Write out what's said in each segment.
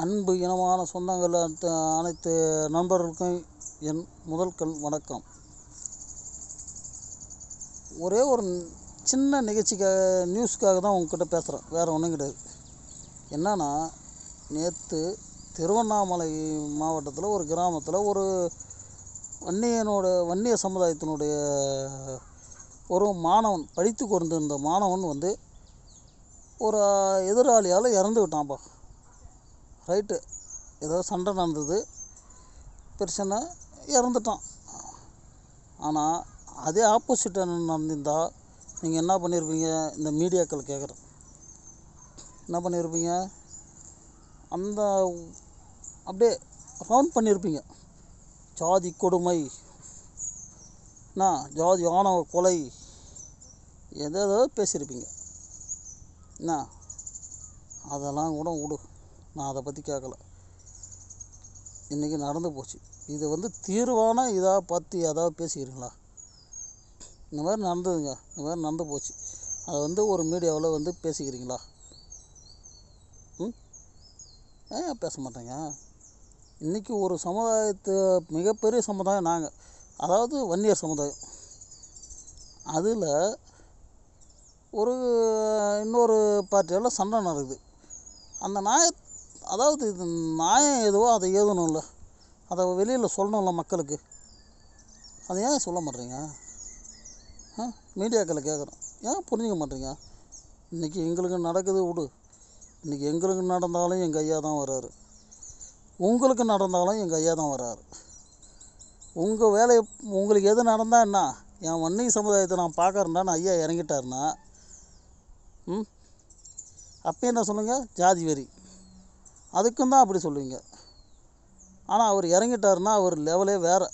அன்பு இனமான சொந்தங்கள் அனைத்து அனைத்து நண்பர்களுக்கும் என் முதல் கண் வணக்கம். ஒரே ஒரு சின்ன நிகழ்ச்சிக்காக நியூஸ்க்காக தான் உங்ககிட்ட பேசுகிறேன் வேறு ஒன்றும் கிடையாது. என்னென்னா நேற்று திருவண்ணாமலை மாவட்டத்தில் ஒரு கிராமத்தில் ஒரு வன்னியனோட வன்னிய சமுதாயத்தினுடைய ஒரு மாணவன் படித்து கொண்டிருந்த மாணவன் வந்து ஒரு எதிராளியால் இறந்து விட்டான்ப்பா. ரைட்டு ஏதோ சண்டை நடந்தது. பிரச்சனை இறந்துட்டான் ஆனால் அதே ஆப்போசிட் நடந்திருந்தால் நீங்கள் என்ன பண்ணியிருப்பீங்க இந்த மீடியாக்கள் கேட்குறேன் என்ன பண்ணியிருப்பீங்க அந்த அப்படியே ரவுண்ட் பண்ணியிருப்பீங்க ஜாதி கொடுமை. என்ன? ஜாதி ஆணவ கொலை. எதோ பேசியிருப்பீங்க என்ன? அதெல்லாம் கூட விடு. நான் அதை பற்றி கேட்கல இன்றைக்கி நடந்து போச்சு. இது வந்து தீர்வான இதாக பார்த்து ஏதாவது பேசிக்கிறீங்களா? இந்த மாதிரி நடந்ததுங்க. இந்த மாதிரி நடந்து போச்சு. அதை வந்து ஒரு மீடியாவில் வந்து பேசிக்கிறீங்களா? ம்? ஏன் பேச மாட்டேங்க. இன்றைக்கி ஒரு சமுதாயத்து மிகப்பெரிய சமுதாயம் நாங்கள் அதாவது வன்னியர் சமுதாயம். அதில் ஒரு இன்னொரு பார்ட்டியால் சண்டை நடக்குது. அந்த நாய அதாவது இது நியாயம் எதுவோ அதை எழுதணும்ல. அதை வெளியில் சொல்லணும்ல மக்களுக்கு. அதை ஏன் சொல்ல மாட்றீங்க ஆ மீடியாக்களை கேட்குறோம் ஏன் புரிஞ்சுக்க மாட்றீங்க இன்றைக்கி எங்களுக்கு நடக்குது விடு. இன்றைக்கி எங்களுக்கு நடந்தாலும் எங்கள் ஐயா தான் வர்றாரு. உங்களுக்கு நடந்தாலும் எங்கள் ஐயா தான் வர்றாரு. உங்கள் வேலையை உங்களுக்கு எது நடந்தால் என்ன? என் வன்னி சமுதாயத்தை நான் பார்க்கறேன்டான்னு ஐயா இறங்கிட்டாருன்னா ம் அப்போ என்ன சொல்லுங்கள் ஜாதி வரி அதுக்கும் தான் அப்படி சொல்லுவீங்க. ஆனால் அவர் இறங்கிட்டாருன்னா அவர் லெவலே வேறு.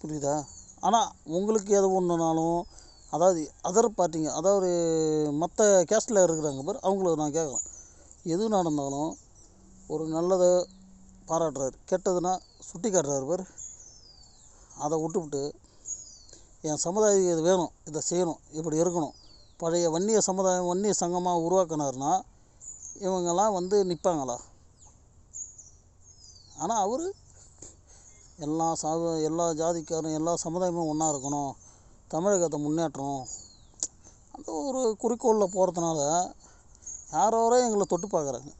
புரியுதா? ஆனால் உங்களுக்கு எது ஒன்றுனாலும் அதாவது அதர் பார்ட்டிங்க அதாவது மற்ற கேஸ்டில் இருக்கிறாங்க பார் அவங்கள நான் கேட்குறேன். எது நடந்தாலும் ஒரு நல்லதை பாராட்டுறாரு. கெட்டதுன்னா சுட்டி காட்டுறாரு பார். அதை விட்டுவிட்டு என் சமுதாயம் இது வேணும்? இதை செய்யணும். இப்படி இருக்கணும். பழைய வன்னிய சமுதாயம் வன்னிய சங்கமாக உருவாக்கினார்னா இவங்கெல்லாம் வந்து நிற்பாங்களா ஆனால் அவர் எல்லா சாத எல்லா ஜாதிக்காரும் எல்லா சமுதாயமும் ஒன்றா இருக்கணும். தமிழகத்தை முன்னேற்றணும். அந்த ஒரு குறிக்கோளில் போகிறதுனால யாரோ எங்களை தொட்டு பார்க்குறாங்க.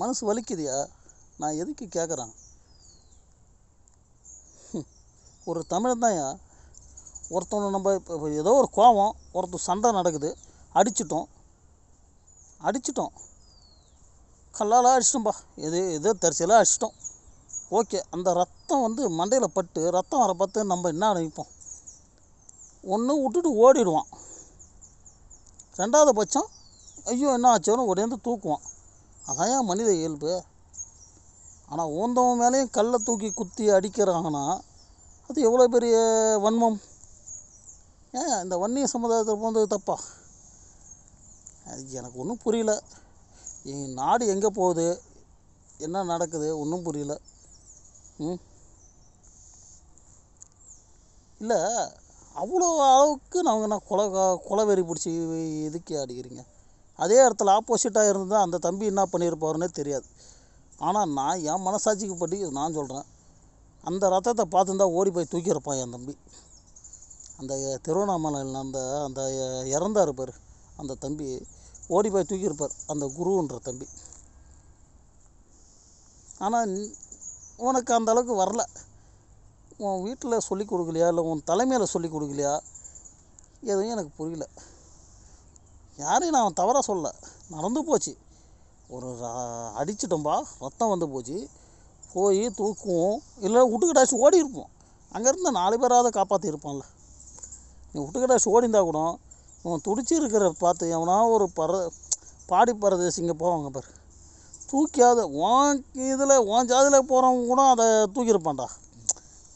மனசு வலிக்குதியா? நான் எதுக்கு கேட்குறேன் ஒரு தமிழன் தான்யா ஒருத்தவனை நம்ம இப்போ ஏதோ ஒரு கோபம் ஒருத்தர் சண்டை நடக்குது அடிச்சிட்டோம். அடிச்சிட்டோம். கல்லால் அடிச்சிட்டோம்பா. எது எதோ தரிசலாக அடிச்சிட்டோம். ஓகே அந்த ரத்தம் வந்து மண்டையில் பட்டு ரத்தம் வர பார்த்து நம்ம என்ன நினைப்போம் ஒன்று விட்டுட்டு ஓடிடுவான். ரெண்டாவது பட்சம் ஐயோ என்ன ஆச்சோன்னு உடையந்து தூக்குவான். அதான் ஏன் மனித இயல்பு? ஆனால் ஊந்தவன் மேலேயும் கல்லை தூக்கி குத்தி அடிக்கிறாங்கன்னா அது எவ்வளோ பெரிய வன்மம்? ஏன் இந்த வன்னிய சமுதாயத்தில் போனது தப்பா? அது எனக்கு ஒன்றும் புரியல. என் நாடு எங்கே போகுது? என்ன நடக்குது? ஒன்றும் புரியல. ம். இல்லை அவ்வளோ அளவுக்கு நாங்கள் நான் கொலை கொலவெறி பிடிச்சி எதுக்கே அடிக்கிறீங்க? அதே இடத்துல ஆப்போசிட்டாக இருந்தால் அந்த தம்பி என்ன பண்ணியிருப்பாருன்னே தெரியாது. ஆனால் நான் என் மனசாட்சிக்கு படி நான் சொல்கிறேன். அந்த ரத்தத்தை பார்த்துருந்தா ஓடி போய் தூக்கியிருப்பான் என் தம்பி. அந்த திருவண்ணாமலையில் அந்த அந்த இறந்தார் பார். அந்த தம்பி ஓடி போய் தூக்கியிருப்பார் அந்த குருன்ற தம்பி. ஆனால் உனக்கு அந்த அளவுக்கு வரல. உன் வீட்டில் சொல்லிக் கொடுக்கலையா? இல்லை உன் தலைமையில் சொல்லிக் கொடுக்கலையா? எதுவும் எனக்கு புரியல. யாரையும் நான் தவறாக சொல்ல நடந்து போச்சு. ஒரு அடிச்சிட்டோம்பா ரத்தம் வந்து போச்சு. போய் தூக்குவோம். இல்லை விட்டுக்கிட்டாச்சு ஓடி இருப்போம் அங்கேருந்து நாலு பேராவது காப்பாற்றிருப்பான்ல நீ விட்டுக்கிட்டாச்சு ஓடி இருந்தால் கூட துடிச்சு இருக்கிற பார்த்து எவனா ஒரு பர பாடி பரதேசிங்க போவாங்க பாரு. தூக்கியாவது உன் இதில் உன் ஜாதியில் போகிறவங்க கூட அதை தூக்கியிருப்பான்டா.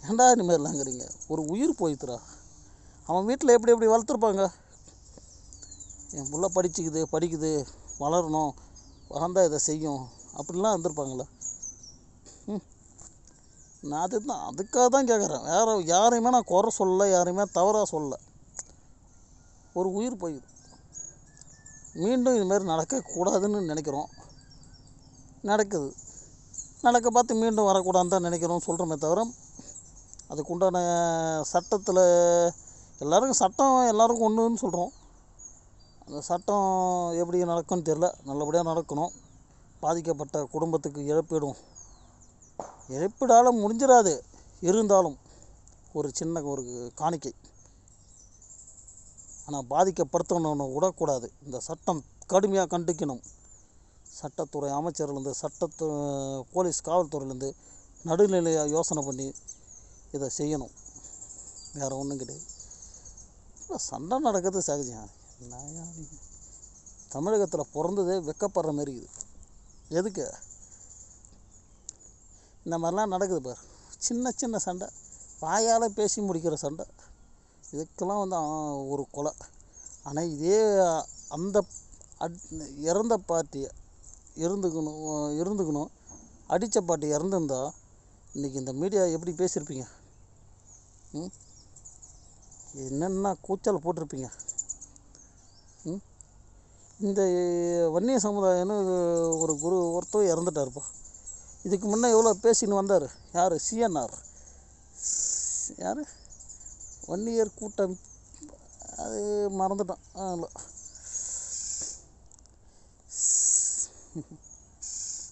ஏன்டா இனிமேலாங்கிறீங்க ஒரு உயிர் போயித்துறா அவன் வீட்டில் எப்படி எப்படி வளர்த்துருப்பாங்க? என் புள்ள படிச்சுக்குது படிக்குது வளரணும் வளர்ந்தா இதை செய்யும். அப்படிலாம் வந்திருப்பாங்களே ம். நான் அதுதான் அதுக்காக தான் கேட்குறேன் வேறு யாரையுமே நான் குறை சொல்லலை யாரையுமே தவறாக சொல்லலை. ஒரு உயிர் போயிடும் மீண்டும் இதுமாரி நடக்கக்கூடாதுன்னு நினைக்கிறோம். நடக்குது. நடக்க பார்த்து மீண்டும் வரக்கூடாதுன்னு தான் நினைக்கிறோம் சொல்கிறோமே தவிர அதுக்குண்டான சட்டத்தில் எல்லாருக்கும் சட்டம் எல்லாருக்கும் ஒன்றுன்னு சொல்கிறோம் அந்த சட்டம் எப்படி நடக்கும்னு தெரில நல்லபடியாக நடக்கணும். பாதிக்கப்பட்ட குடும்பத்துக்கு இழப்பீடும். இழப்பீடால் முடிஞ்சிடாது இருந்தாலும் ஒரு சின்ன ஒரு காணிக்கை. ஆனால் பாதிக்கப்படுத்தணும்னு விடக்கூடாது. இந்த சட்டம் கடுமையாக கண்டிக்கணும். சட்டத்துறை அமைச்சர்லேருந்து சட்டத்து போலீஸ் காவல்துறையிலேருந்து நடுநிலையாக யோசனை பண்ணி இதை செய்யணும். வேறு ஒன்றும் கிடையாது. இப்போ சண்டை நடக்கிறது சகஜம் தமிழகத்தில் பிறந்ததே வெக்கப்படுற மாதிரி இருக்குது. எதுக்கு? இந்த மாதிரிலாம் நடக்குது பார். சின்ன சின்ன சண்டை. வாயால் பேசி முடிக்கிற சண்டை. இதுக்கெல்லாம் வந்து ஒரு கொலை. ஆனால் இதே அந்த அட் இறந்த பார்ட்டியை இருந்துக்கணும் இருந்துக்கணும். அடித்த பாட்டி இறந்துருந்தா இன்றைக்கி இந்த மீடியா எப்படி பேசியிருப்பீங்க? ம்? என்னென்ன கூச்சல் போட்டிருப்பீங்க? ம்? இந்த வன்னிய சமுதாயம்னு ஒரு குரு ஒருத்தர் இறந்துட்டாருப்பா. இதுக்கு முன்னே எவ்வளோ பேசின்னு வந்தார்? யார்? சிஎன்ஆர் யார்? வன்னியர் கூட்டம். அது மறந்துட்டோம். ஆ, இல்லை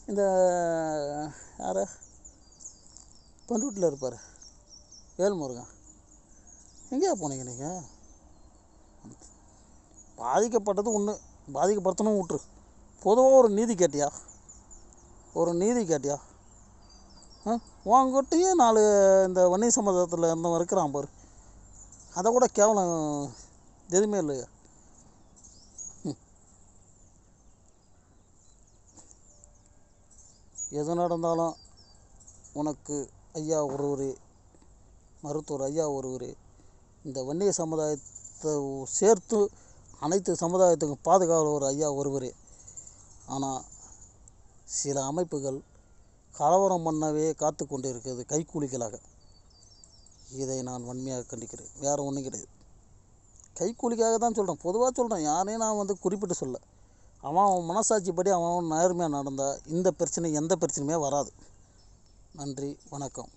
இந்த யார்? பண்ருட்டில் இருப்பார். வேல்முருகன். எங்கேயா போனீங்க நீங்கள் பாதிக்கப்பட்டது ஒன்று பாதிக்கப்படுத்தணும் விட்ரு பொதுவாக ஒரு நீதி கேட்டியா? ஒரு நீதி கேட்டியா? ஆ? நாலு இந்த வன்னி சமுதாயத்தில் இருந்தவன் இருக்கிறான் பாரு. அதை கூட கேவலம் எதுவுமே இல்லையா. எது நடந்தாலும் உனக்கு ஐயா ஒருவர் மருத்துவர் ஐயா ஒருவர் இந்த வன்னிய சமுதாயத்தை சேர்த்து அனைத்து சமுதாயத்துக்கும் பாதுகாவலர் ஒரு ஐயா ஒருவர். ஆனால் சில அமைப்புகள் கலவரம் பண்ணவே காத்து கொண்டு இருக்கிறது கைக்கூலிகளாக. இதை நான் வன்மையாக கண்டிக்கிறேன். வேறு ஒன்றும் கிடையாது. கைக்கூலிக்காக தான் சொல்கிறேன் பொதுவாக சொல்கிறேன் யாரையும் நான் வந்து குறிப்பிட்டு சொல்ல. அவன் அவன் மனசாட்சிப்படி அவன் அவன் நேர்மையாக நடந்தால் இந்த பிரச்சனை எந்த பிரச்சனையுமே வராது. நன்றி. வணக்கம்.